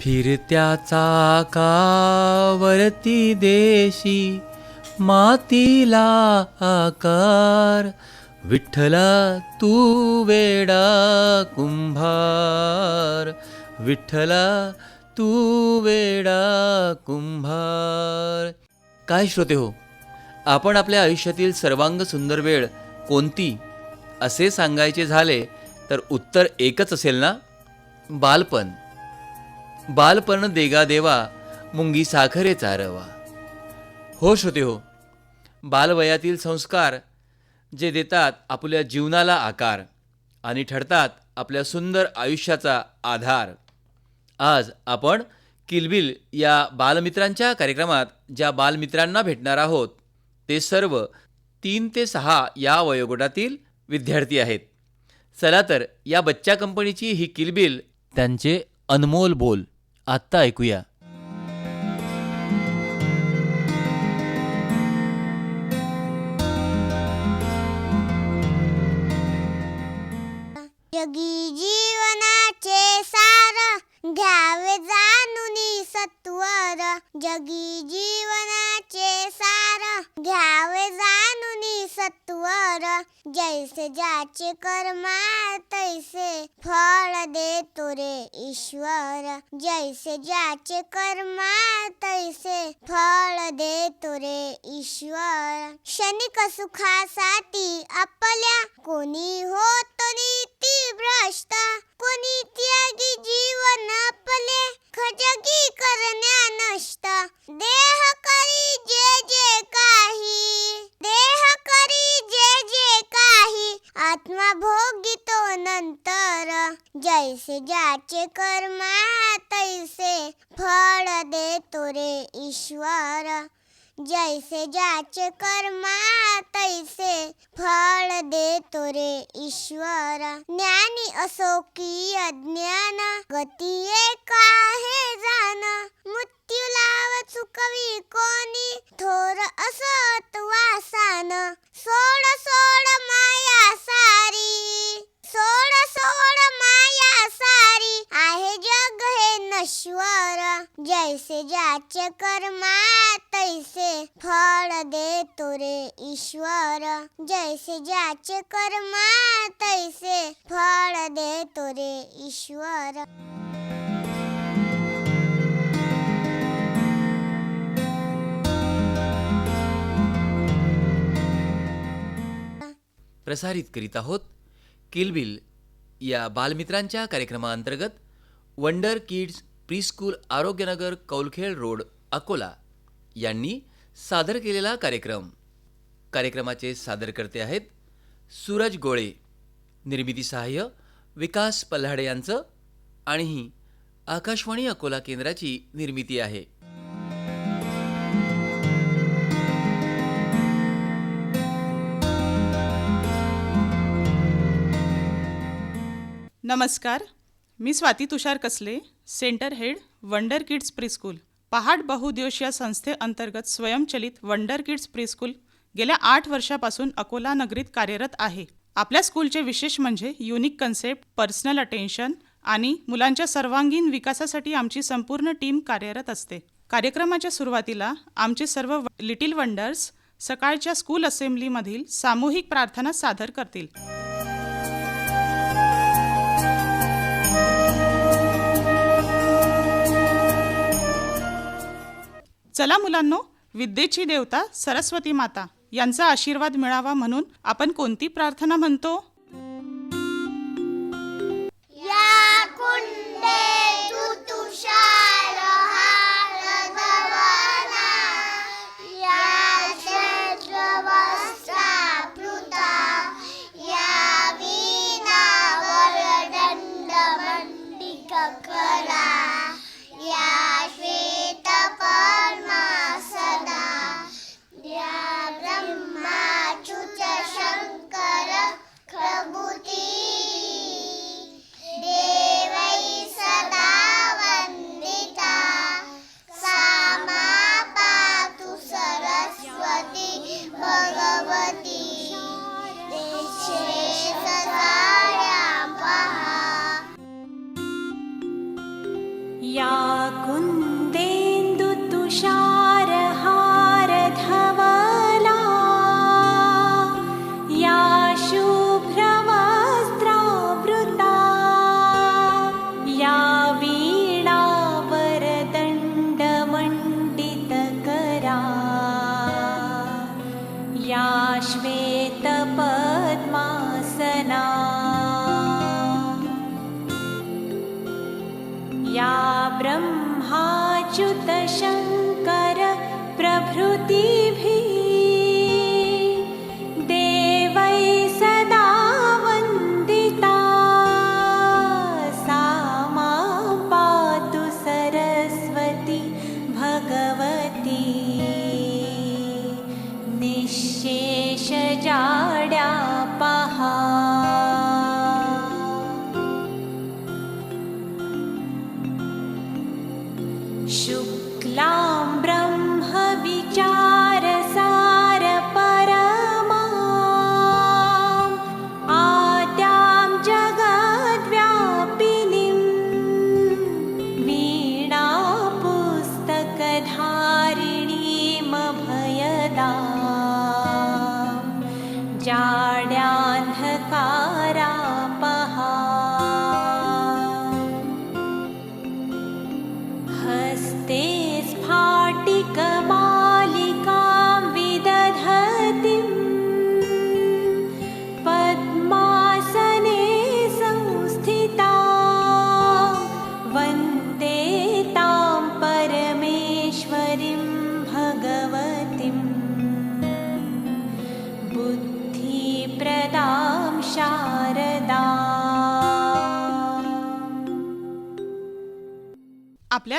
फिरत्या चाकावरती देशी मातीला आकार. विठ्ठला तू वेडा कुंभार. विठ्ठला तू वेडा कुंभार. काय श्रोते हो आपण आपल्या आयुष्यातील सर्वांग सुंदर वेळ कोणती असे सांगायचे झाले तर उत्तर एकच असेल ना? बालपण. बालपण देगा देवा मुंगी साखरे चारवा. हो श्रोते हो बालवयातील संस्कार जे देतात आपल्या जीवनाला आकार आणि ठरतात आपल्या सुंदर आयुष्याचा आधार. आज आपण किलबिल या बालमित्रांच्या कार्यक्रमात ज्या बालमित्रांना भेटणार आहोत ते सर्व तीन ते सहा या वयोगटातील विद्यार्थी आहेत. चला तर या बच्चा कंपनीची ही किलबिल त्यांचे अनमोल बोल आत्ता ऐकूया. जगी जीवनाचे सार घ्यावे जाणून सत्वर. जगी जीवनाचे सार घ्यावे सत्वर जैसे ज्याचे कर्मा तैसे फळ देतो रे ईश्वर। जैसे ज्याचे कर्मा तैसे फळ देतो रे ईश्वर। क्षणिक सुखासाठी आपल्या कोणी होतो नीती भ्रष्ट। कोणी त्यागी जीवन आपले खजगी करण्या जैसे ज्याचे कर्मा तैसे फळ देतो रे ईश्वर. जैसे ज्याचे कर्मा तैसे फळ देतो रे ईश्वर. ज्ञानी असो की अज्ञान गती एक हे जाण मृत्यू लाव चुकवी कोणी थोर असत वासान. सोड सोड माया सारी. सोड सोड माया सारी. आहे जग हे नश्वर. जैसे ज्याचे कर्मा तैसे फळ देतो रे ईश्वर. जैसे ज्याचे कर्मा तैसे फळ देतो रे ईश्वर. प्रसारित करीत आहोत किलबिल या बालमित्रांच्या कार्यक्रमाअंतर्गत wonder kids preschool Arogyanagar Kaulkhed road Akola यांनी सादर केलेला कार्यक्रम. कार्यक्रमाचे सादरकर्ते आहेत सूरज गोळे निर्मिती सहाय्य विकास पल्हाडे यांचं आणि आकाशवाणी अकोला केंद्राची निर्मिती आहे. नमस्कार मी Swati Tushar Kasle center head wonder kids preschool Pahat बहुउद्देशीय या संस्थेअंतर्गत स्वयंचलित वंडर किड्स प्रीस्कूल गेल्या आठ वर्षापासून अकोला नगरीत कार्यरत आहे. आपल्या स्कूलचे विशेष म्हणजे युनिक कन्सेप्ट पर्सनल अटेन्शन आणि मुलांच्या सर्वांगीण विकासासाठी आमची संपूर्ण टीम कार्यरत असते. कार्यक्रमाच्या सुरुवातीला आमचे सर्व व- लिटिल वंडर्स सकाळच्या स्कूल असेंब्लीमधील सामूहिक प्रार्थना सादर करतील. चला मुलांनो विद्येची देवता सरस्वती माता यांचा आशीर्वाद मिळावा म्हणून आपण कोणती प्रार्थना म्हणतो?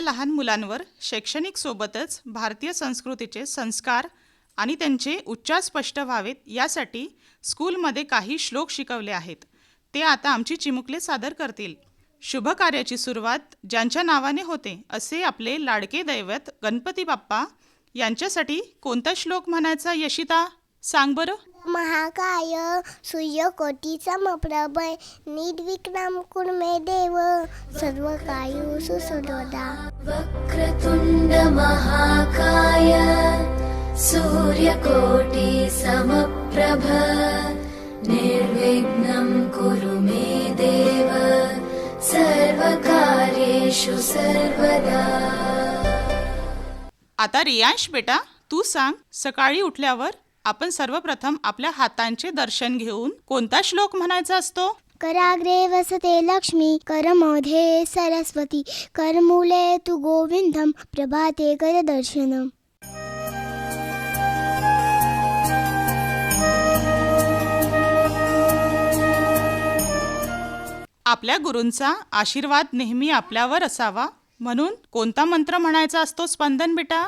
आपल्या लहान मुलांवर शैक्षणिक सोबतच भारतीय संस्कृतीचे संस्कार आणि त्यांचे उच्चार स्पष्ट व्हावेत यासाठी स्कूलमध्ये काही श्लोक शिकवले आहेत. ते आता आमची चिमुकले सादर करतील. शुभ कार्याची सुरुवात ज्यांच्या नावाने होते असे आपले लाडके दैवत गणपती बाप्पा यांच्यासाठी कोणता श्लोक म्हणायचा यशिता? सांग बरं. महाकाय सूर्यकोटी समप्रभ निर्विघ्नं कुरु मे देव सर्वकायु सुसर्वदा वक्रतुण्डमहाकाय सूर्यकोटि समप्रभ निर्विघ्नं कुरु मे देव सर्वकार्येषु सर्वदा. आता रियांश बेटा तू सांग सकाळी उठल्यावर आपण सर्वप्रथम आपल्या हातांचे दर्शन घेऊन कोणता श्लोक म्हणायचा असतो? कराग्रे वसते लक्ष्मी करमध्ये सरस्वती करमूले तु गोविन्दं प्रभाते करदर्शनम् आपल्या गुरूंचा आशीर्वाद नेहमी आपल्यावर असावा म्हणून कोणता मंत्र म्हणायचा असतो स्पंदन बेटा?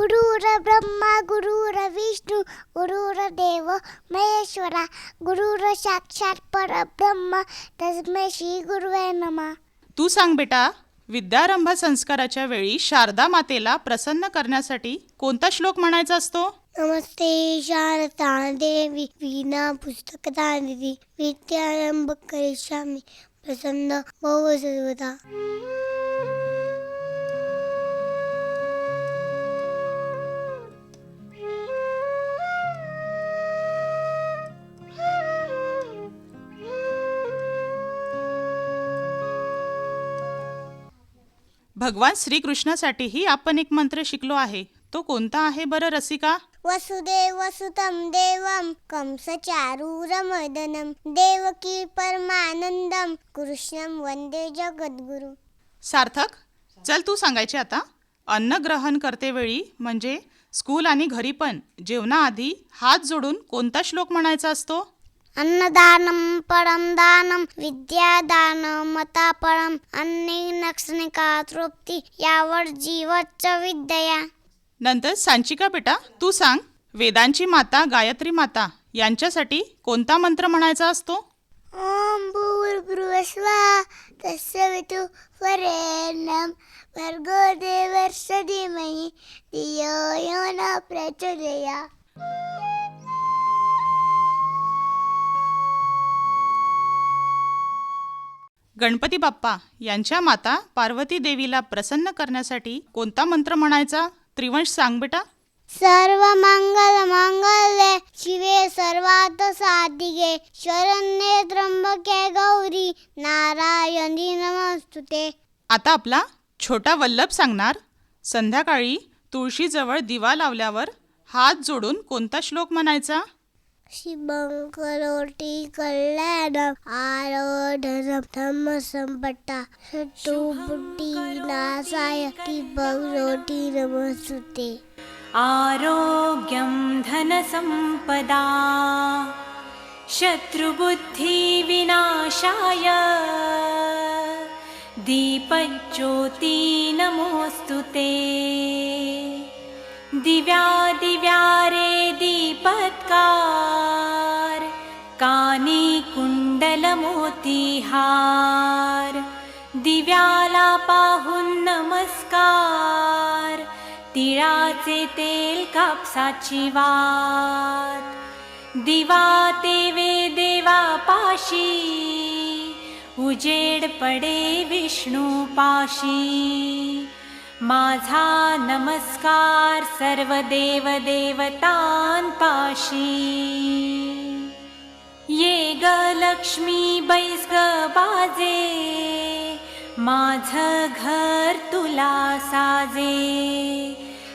गुरुर ब्रह्मा गुरुर विष्णू गुरुर देव महेश्वरा गुरुर साक्षात परब्रह्म तस्मै श्री गुरुवे नमः. तू सांग बेटा विद्यारंभ संस्काराच्या वेळी शारदा मातेला प्रसन्न करण्यासाठी कोणता श्लोक म्हणायचा असतो? नमस्ते शारदा देवी वीणा पुस्तकदानिधी विद्यारंभ करिष्यामि प्रसन्न भव सर्वदा. भगवान श्रीकृष्णासाठीही आपण एक मंत्र शिकलो आहे. तो कोणता आहे बरं रसिका? वसुदेव वसुतं देवं कंसचारूरमर्दनं देवकी परमानन्दं कृष्णं वन्दे जगद्गुरु. सार्थक चल तू सांगायचे आता. अन्न ग्रहण करते वेळी म्हणजे स्कूल आणि घरी पण जेवणाआधी हात जोडून कोणता श्लोक म्हणायचा असतो? दानं विद्यादानं मता परं अन्नेन क्षणिका तृप्ती यावर जीवच्च विद्या. नंतर सांचिका बेटा तू सांग वेदांची माता गायत्री माता यांच्यासाठी कोणता मंत्र म्हणायचा असतो? ॐ भूर्भुवस्वः तस्य वितु वरेण्यं भर्गो देवस्य धीमहि धियो यो न प्रचोदयात् गणपती बाप्पा यांच्या माता पार्वती देवीला प्रसन्न करण्यासाठी कोणता मंत्र म्हणायचा? त्रिवंश सांग बेटा. सर्व मंगल मंगल्ये शिवे सर्वात साधिके. शरण्ये त्र्यंबके गौरी. नारायणी नमस्तुते. आता आपला छोटा वल्लभ सांगणार. संध्याकाळी तुळशीजवळ दिवा लावल्यावर हात जोडून कोणता श्लोक म्हणायचा? शिवं करोटि कल्याणम् आरोढनं शट्टु बुट्टीनाशाय शिवं रोटि आरोग्यं धनसम्पदा शत्रुबुद्धिविनाशाय दीपज्योति नमोऽस्तु ते दिव्या दिव्यारे पत्कार दीपत्कार कानी कुण्डलमोतिहार दिव्याला पाहून नमस्कार तिळाचे तेल कापसाची वात दिवा तेवे देवा पाशी उजेड पडे विष्णू पाशी माझा नमस्कार सर्व देव देवतांपाशी ये ग लक्ष्मी बैस ग बाजे. माझ घर तुला साजे.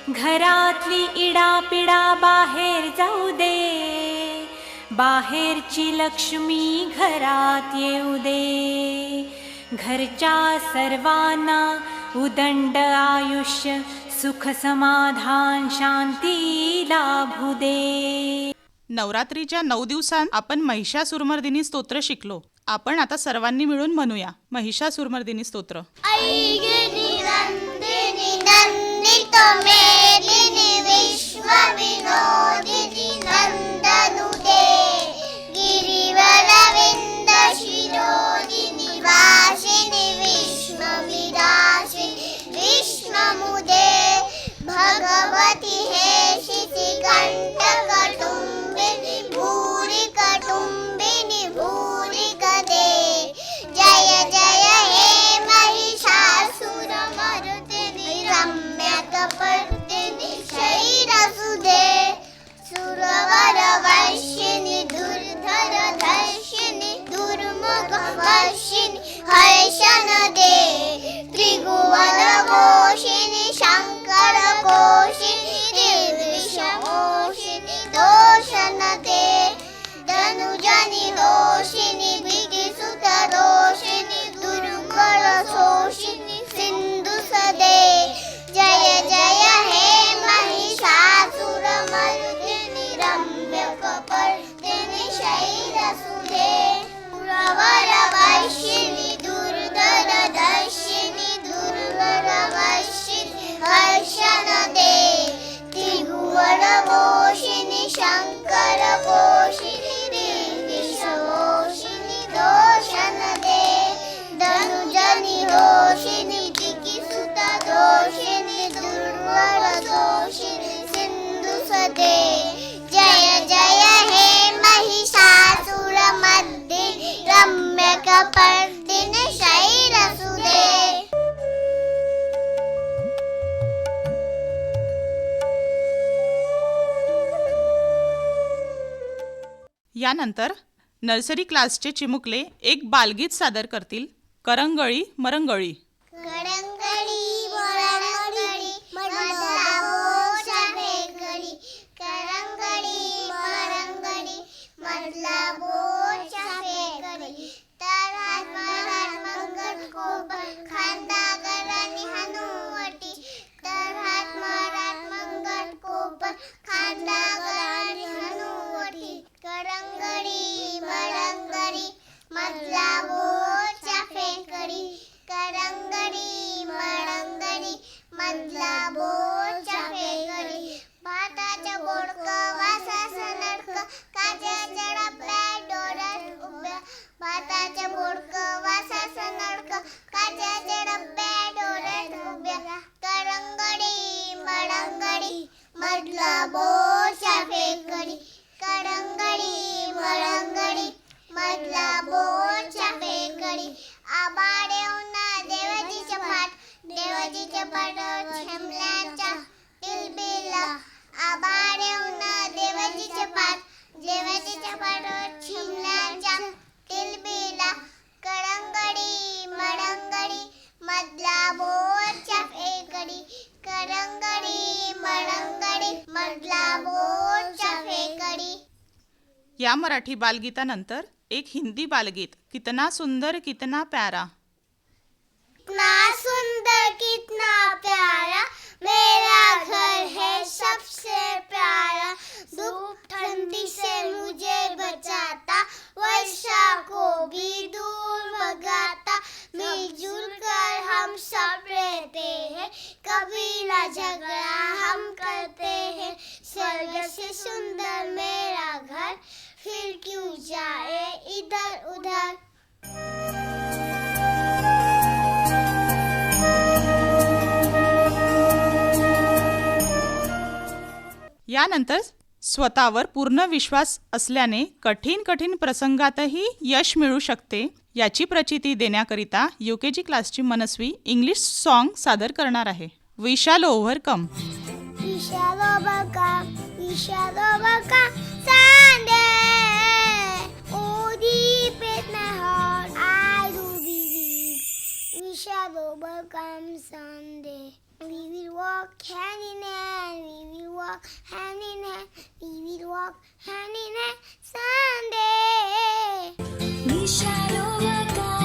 घरातली इडापिडा बाहेर जाऊ दे. बाहेरची लक्ष्मी घरात येऊ दे. घरच्या सर्वांना उदंड आयुष्य सुख समाधान शांती लाभू दे. नवरात्रीच्या नऊ दिवसांत आपण महिषासुरमर्दिनी स्तोत्र शिकलो. आपण आता सर्वांनी मिळून म्हणूया. महिषासुरमर्दिनी स्तोत्र. गिरिवरविन्द भगवती हे शिशिकंठ कटुंबिनी भूरी कटुंबिनी भूरी कदे जय जय हे महिषासुरमर्दिनि रम्यकपर्दिनि शैरसुदे सुरवरवर्षिणि दुर्धरधर्षिणि दे हर्षनदे। गो 꽃이 들으셔 오신 도셨나데 난 우전히 오시니 비기수다 오시니 누룽거라 소시니 신두사대 자야 자야 해 마히 사수라 마루디니 람벽 벌 때니 샤이라수대 우라바라 바시니 두 रम्यकपर्दिनि शैरसुदे यानंतर नर्सरी क्लासचे चिमुकले एक बालगीत सादर करतील करंगळी मरंगळी. करंग या मराठी बालगीतानंतर एक हिंदी बालगीत, कितना सुंदर, कितना प्यारा. कितना सुंदर, कितना प्यारा. मेरा घर है सबसे प्यारा. धूप ठंडी से मुझे बचाता, वर्षा को भी दूर भगाता. मिलजुल कर हम सब रहते हैं, कभी ना झगड़ा हम करते हैं. स्वर्ग से सुंदर मेरा घर फिर क्यों जाए इधर उधर यानंतर स्वतःवर पूर्ण विश्वास असल्याने कठीण कठीण प्रसंगातही यश मिळू शकते याची प्रचिती देण्याकरिता यू के जी क्लासची मनस्वी इंग्लिश सॉन्ग सादर करणार आहे. We shall overcome. We shall overcome, we deep in my heart, I do believe. We shall overcome someday. We will walk hand in hand, we will walk hand in hand, we will walk hand in hand someday. We shall overcome,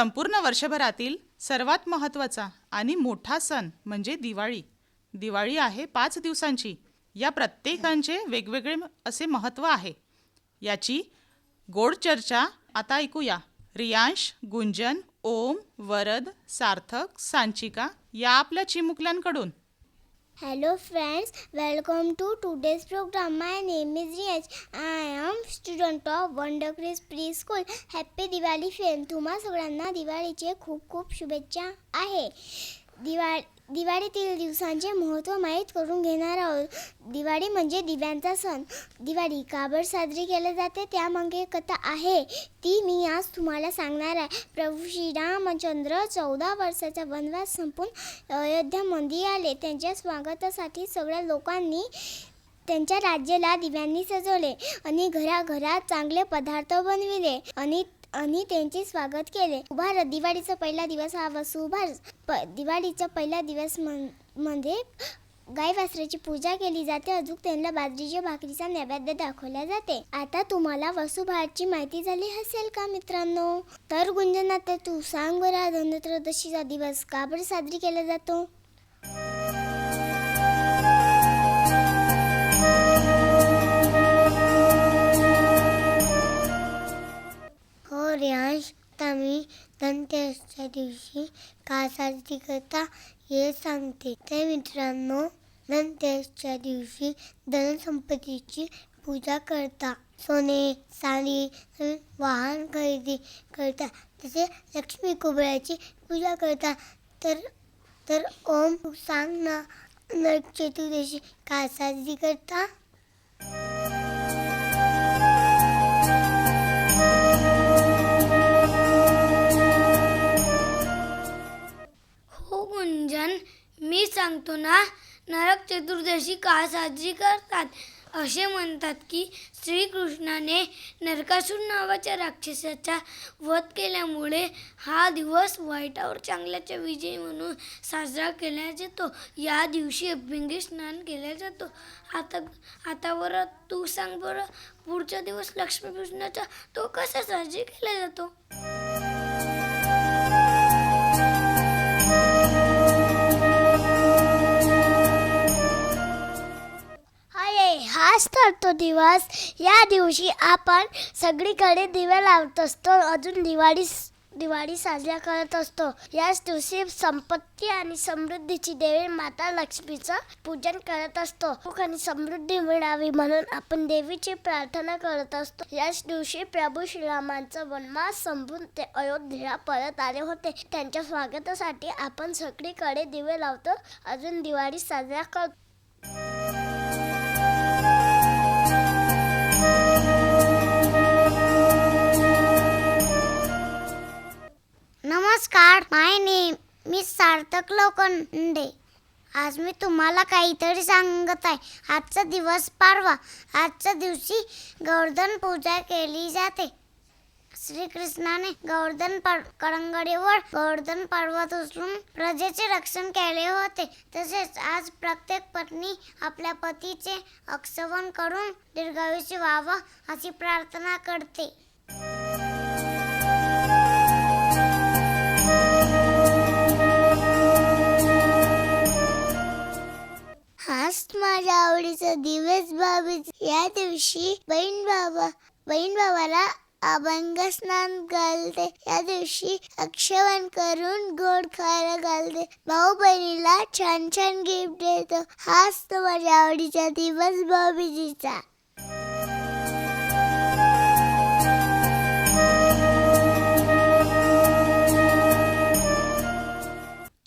संपूर्ण वर्षभरातील सर्वात महत्त्वाचा आणि मोठा सण म्हणजे दिवाळी. दिवाळी आहे पाच दिवसांची. या प्रत्येकांचे वेगवेगळे असे महत्त्व आहे. याची गोड चर्चा आता ऐकूया. रियांश गुंजन ओम वरद सार्थक सांचिका या आपल्या चिमुकल्यांकडून. Hello friends, welcome to today's program. My name is Riyaj. I am student of Wonder Grace Preschool. Happy Diwali friend. तुम्हा सगळ्यांना दिवाळीचे खूप खूप शुभेच्छा आहे दिवाळी दिवाळीतील दिवसांचे महत्त्व माहीत करून घेणार आहोत. दिवाळी म्हणजे दिव्यांचा सण. दिवाळी का साजरी केली जाते. त्यामागे कथा आहे. ती मी आज तुम्हाला सांगणार आहे. प्रभू श्रीरामचंद्र चौदा वर्षाचा वनवास संपून अयोध्यामध्ये आले. त्यांच्या स्वागतासाठी सगळ्या लोकांनी त्यांच्या राज्याला दिव्यांनी सजवले आणि घराघरात चांगले पदार्थ बनविले आणि आणि त्यांचे स्वागत केले. उभारत दिवाळीचा पहिला दिवस हा वसुभार प दिवाळीचा पहिला दिवस म्हण म्हणजे मध्ये गाय वासराची पूजा केली जाते. अजून त्यांना बाजरीच्या भाकरीचा नैवेद्य दाखवला जाते. आता तुम्हाला वसुभारची माहिती झाली असेल का मित्रांनो? तर गुंजना तू सांग बरं. हा धनत्रयोदशीचा दिवस का बरं साजरी केला जातो? हो रियांश तुम्ही धनतेरसच्या दिवशी का साजरी करता हे सांगते. ते मित्रांनो धनतेरसच्या दिवशी धनसंपत्तीची पूजा करता. सोने साडी वाहन खरेदी करता. तसे लक्ष्मी कुबळ्याची पूजा करता. तर तर ओम सांग ना नरक चतुर्दशी का साजरी करता हो गुंजन मी सांगतो ना नरक चतुर्दशी का साजरी करतात. असे म्हणतात की श्रीकृष्णाने नरकासूर नावाच्या राक्षसाचा वध केल्यामुळे हा दिवस वाईटावर चांगल्याचा विजय म्हणून साजरा केला जातो. या दिवशी अभ्यंगी स्नान केला जातो. आता आता बरं तू सांग बरं पुढचा दिवस लक्ष्मीपूजनाचा तो कसा साजरी केला जातो? हाच तो दिवस. या दिवशी आपण सगळीकडे दिवे लावत असतो. अजून दिवाळी दिवाळी साजरा करत असतो. याच दिवशी संपत्ती आणि समृद्धीची देवी माता लक्ष्मीचं पूजन करत असतो. सुख आणि समृद्धी मिळावी म्हणून आपण देवीची प्रार्थना करत असतो. याच दिवशी प्रभू श्रीरामांचा वनवास संपून ते अयोध्येला परत आले होते. त्यांच्या स्वागतासाठी आपण सगळीकडे दिवे लावतो. अजून दिवाळी साजरा करतो नमस्कार माय नेम मी सार्थक लोखंडे. आज मी तुम्हाला काहीतरी सांगत आहे. आजचा दिवस पाडवा. आजच्या दिवशी गोवर्धन पूजा केली जाते. श्रीकृष्णाने गोवर्धन पर- करंगडीवर गोवर्धन पर्वत उचलून प्रजेचे रक्षण केले होते. तसेच आज प्रत्येक पत्नी आपल्या पतीचे अक्षवन करून दीर्घायुषी व्हावं अशी प्रार्थना करते. हाच माझ्या आवडीचा दिवस बाबी या दिवशी बहीण बाबा बहीण बाबाला अभंग स्नान घालते. या दिवशी अक्षवन करून गोड खायला घालते. भाऊ बहिणीला छान छान गिफ्ट देतो. हाच तो माझ्या आवडीचा दिवस बाबीजीचा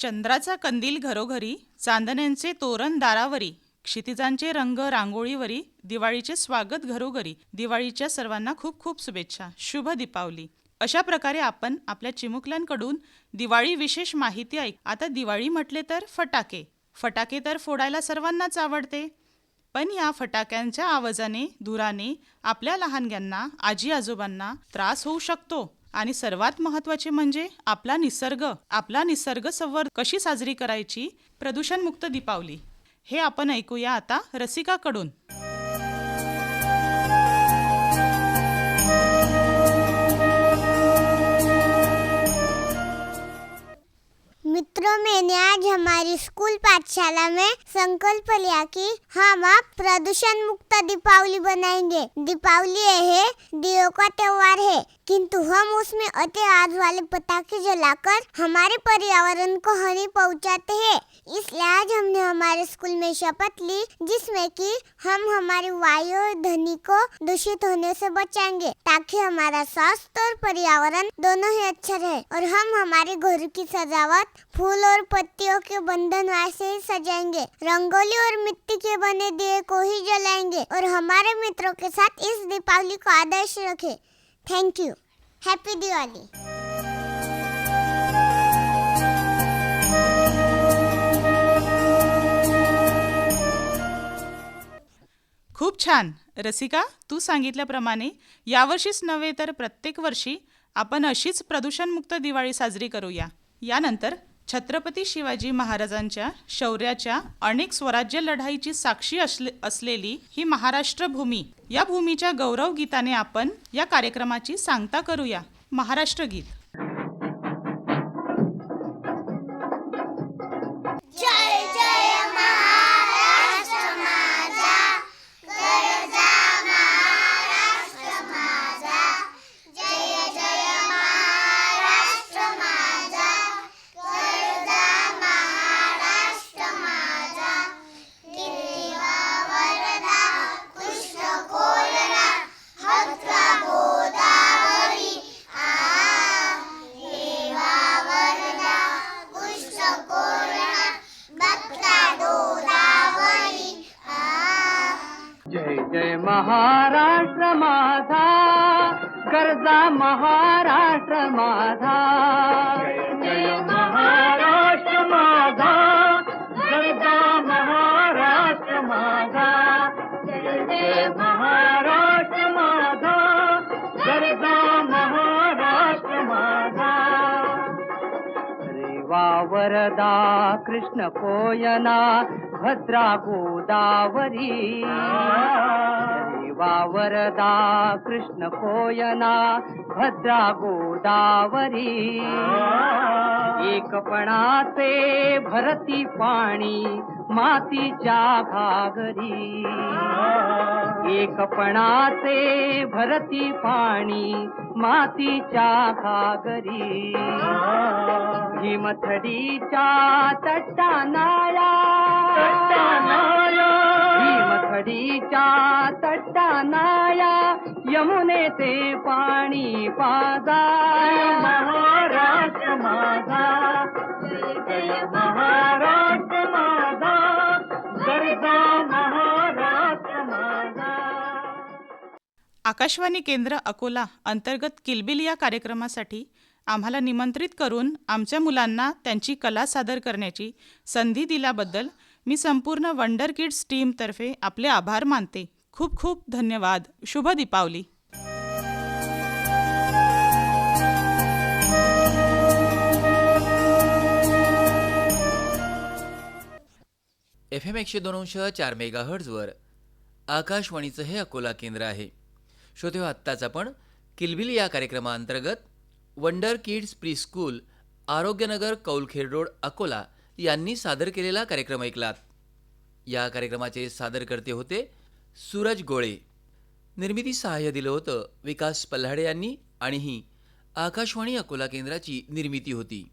चंद्राचा कंदील घरोघरी चांदण्यांचे तोरण दारावरी क्षितिजांचे रंग रांगोळीवरी दिवाळीचे स्वागत घरोघरी दिवाळीच्या सर्वांना खूप खूप शुभेच्छा शुभ दीपावली. अशा प्रकारे आपण आपल्या चिमुकल्यांकडून दिवाळी विशेष माहिती ऐक आता दिवाळी म्हटले तर फटाके. फटाके तर फोडायला सर्वांनाच आवडते. पण या फटाक्यांच्या आवाजाने धुराने आपल्या लहानग्यांना आजी आजोबांना त्रास होऊ शकतो. आणि सर्वात महत्त्वाचे म्हणजे आपला निसर्ग आपला निसर्ग संवर्ध कशी साजरी करायची? प्रदूषणमुक्त दीपावली. हे आपण ऐकूया आता रसिकाकडून. मित्रों मैंने आज हमारी स्कूल पाठशाला में संकल्प लिया कि हम अब प्रदूषण मुक्त दीपावली बनाएंगे। दीपावली है दियो का त्योहार है। किंतु हम उसमें अति आग वाले पटाखे जलाकर हमारे पर्यावरण को हानि पहुंचाते हैं। इसलिए आज हमने हमारे स्कूल में शपथ ली, जिसमें कि हम हमारी वायु और ध्वनि को दूषित होने से बचाएँगे, ताकि हमारा स्वास्थ्य और पर्यावरण दोनों ही अच्छा रहे। और हम हमारे घर की सजावट, फूल और पत्तियों के बंधन वैसे ही सजाएँगे। रंगोली और मिट्टी के बने दिए को ही जलाएँगे। और हमारे मित्रों के साथ इस दीपावली को आदर्श रखें। थँक्यू हॅपी दिवाळी खूप छान. रसिका तू सांगितल्याप्रमाणे यावर्षीच नव्हे तर प्रत्येक वर्षी आपण अशीच प्रदूषणमुक्त दिवाळी साजरी करूया. यानंतर छत्रपती शिवाजी महाराजांच्या शौर्याच्या अनेक स्वराज्य लढाईची साक्षी असले असलेली ही महाराष्ट्र भूमी. या भूमीच्या गौरव गीताने आपण या कार्यक्रमाची सांगता करूया. महाराष्ट्र गीत. महाराष्ट्र माझा गरजा महाराष्ट्र माझा. जय महाराष्ट्र माझा गरजा महाराष्ट्र माझा. जय महाराष्ट्र माझा गरजा महाराष्ट्र माझा. रेवा वरदा कृष्ण कोयना भद्रा गोदावरी. वावरदा कृष्ण कोयना भद्रा गोदावरी एकपणाचे भरती पाणी मातीच्या घागरी. एकपणाचे भरती पाणी मातीच्या घागरी. हिमथडीच्या तट्टानाळा. भीमथडीच्या तट्टानाळा यमुनेचे पाणी पाजा. महाराष्ट्र माझा. जय महाराष्ट्र माझा. गरजा महाराष्ट्र माझा. आकाशवाणी केंद्र अकोला अंतर्गत किलबिल या कार्यक्रमासाठी आम्हाला निमंत्रित करून आमच्या मुलांना त्यांची कला सादर करण्याची संधी दिल्याबद्दल मी संपूर्ण वंडर किड्स टीमतर्फे आपले आभार मानते. खूप खूप धन्यवाद. शुभ दीपावली. एफ एम एकशे दोन अंश चार मेगाहर्ट्झवर आकाशवाणीचं हे अकोला केंद्र आहे. श्रोते हो, आत्ताच आपण किलबिल या कार्यक्रमाअंतर्गत wonder kids preschool Arogyanagar Kaulkhed road Akola यांनी सादर केलेला कार्यक्रम ऐकलात. या कार्यक्रमाचे सादरकर्ते होते सूरज गोळे. निर्मिती सहाय्य दिलं होतं विकास पल्हाडे यांनी आणि ही आकाशवाणी अकोला केंद्राची निर्मिती होती.